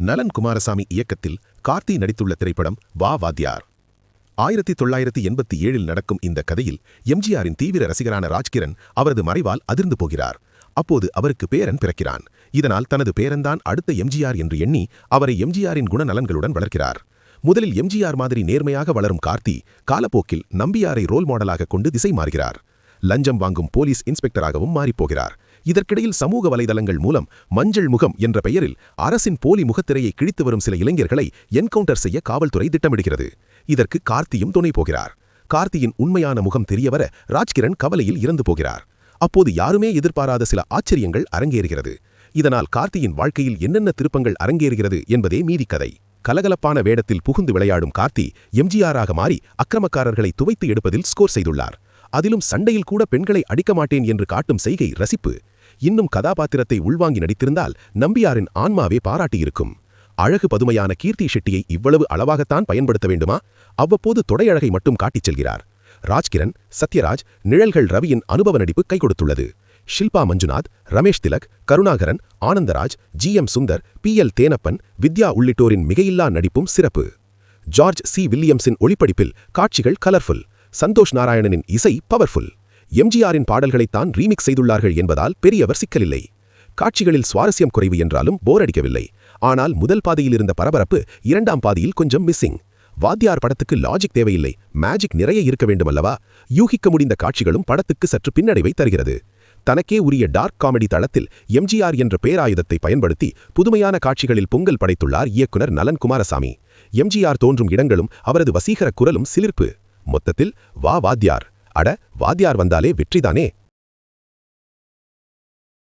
நலன் குமாரசாமி இயக்கத்தில் கார்த்தி நடித்துள்ள திரைப்படம் வா வாத்தியார். ஆயிரத்தி தொள்ளாயிரத்தி எண்பத்தி ஏழில் நடக்கும் இந்த கதையில் எம்ஜிஆரின் தீவிர ரசிகரான ராஜ்கிரண் அவரது மறைவால் அதிர்ந்து போகிறார். அப்போது அவருக்கு பேரன் பிறக்கிறான். இதனால் தனது பேரன்தான் அடுத்த எம்ஜிஆர் என்று எண்ணி அவரை எம்ஜிஆரின் குணநலன்களுடன் வளர்க்கிறார். முதலில் எம்ஜிஆர் மாதிரி நேர்மையாக வளரும் கார்த்தி காலப்போக்கில் நம்பியாரை ரோல் மாடலாக கொண்டு திசை மாறுகிறார். லஞ்சம் வாங்கும் போலீஸ் இன்ஸ்பெக்டராகவும் மாறிப்போகிறார் இதற்கிடையில் சமூக வலைதளங்கள் மூலம் மஞ்சள் முகம் என்ற பெயரில் அரசின் போலி முகத்திரையை கிழித்து வரும் சில இளைஞர்களை என்கவுண்டர் செய்ய காவல்துறை திட்டமிடுகிறது. இதற்கு கார்த்தியும் துணை போகிறார். கார்த்தியின் உண்மையான முகம் தெரியவர ராஜ்கிரண் கவலையில் இறந்து போகிறார். அப்போது யாருமே எதிர்பாராத சில ஆச்சரியங்கள் அரங்கேறுகிறது. இதனால் கார்த்தியின் வாழ்க்கையில் என்னென்ன திருப்பங்கள் அரங்கேறுகிறது என்பதே மீதிக்கதை கலகலப்பான வேடத்தில் புகுந்து விளையாடும் கார்த்தி எம்ஜிஆராக மாறி அக்கிரமக்காரர்களை துவைத்து எடுப்பதில் ஸ்கோர் செய்துள்ளார். அதிலும் சண்டையில் கூட பெண்களை அடிக்க மாட்டேன் என்று காட்டும் செய்கை ரசிப்பு. இன்னும் கதாபாத்திரத்தை உள்வாங்கி நடித்திருந்தால் நம்பியாரின் ஆன்மாவே பாராட்டியிருக்கும். அழகு பதுமையான கீர்த்தி ஷெட்டியை இவ்வளவு அளவாகத்தான் பயன்படுத்த வேண்டுமா? அவ்வப்போது தொடையழகை மட்டும் காட்டிச் செல்கிறார். ராஜ்கிரண் சத்யராஜ் நிழல்கள் ரவியின் அனுபவ நடிப்பு கை கொடுத்துள்ளது. Shilpa Manjunath Ramesh Thilak Karunakaran Anandaraj G M Sundar P L Thenappan Vidya உள்ளிட்டோரின் மிகையில்லா நடிப்பும் சிறப்பு. ஜார்ஜ் சி வில்லியம்ஸின் ஒளிப்படிப்பில் காட்சிகள் கலர்ஃபுல் சந்தோஷ் நாராயணனின் இசை பவர்ஃபுல் எம்ஜிஆரின் பாடல்களைத்தான் ரீமிக்ஸ் செய்துள்ளார்கள் என்பதால் பெரியவர் சிக்கலில்லை. காட்சிகளில் சுவாரஸ்யம் குறைவு என்றாலும் போர் அடிக்கவில்லை. ஆனால் முதல் பாதையில் இருந்த பரபரப்பு இரண்டாம் பாதியில் கொஞ்சம் மிஸ்ஸிங் வாத்தியார் படத்துக்கு லாஜிக் தேவையில்லை. மேஜிக் நிறைய இருக்க வேண்டுமல்லவா? யூகிக்க முடிந்த காட்சிகளும் படத்துக்கு சற்று பின்னடைவை தருகிறது. தனக்கே உரிய டார்க் காமெடி தளத்தில் எம்ஜிஆர் என்ற பேராயுதத்தை பயன்படுத்தி புதுமையான காட்சிகளில் பொங்கல் படைத்துள்ளார் இயக்குனர் நலன் குமாரசாமி. எம்ஜிஆர் தோன்றும் இடங்களும் அவரது வசீகர குரலும் சிலிர்ப்பு. மொத்தத்தில் வா வாத்தியார். அட வாத்தியார் வந்தாலே வெற்றிதானே?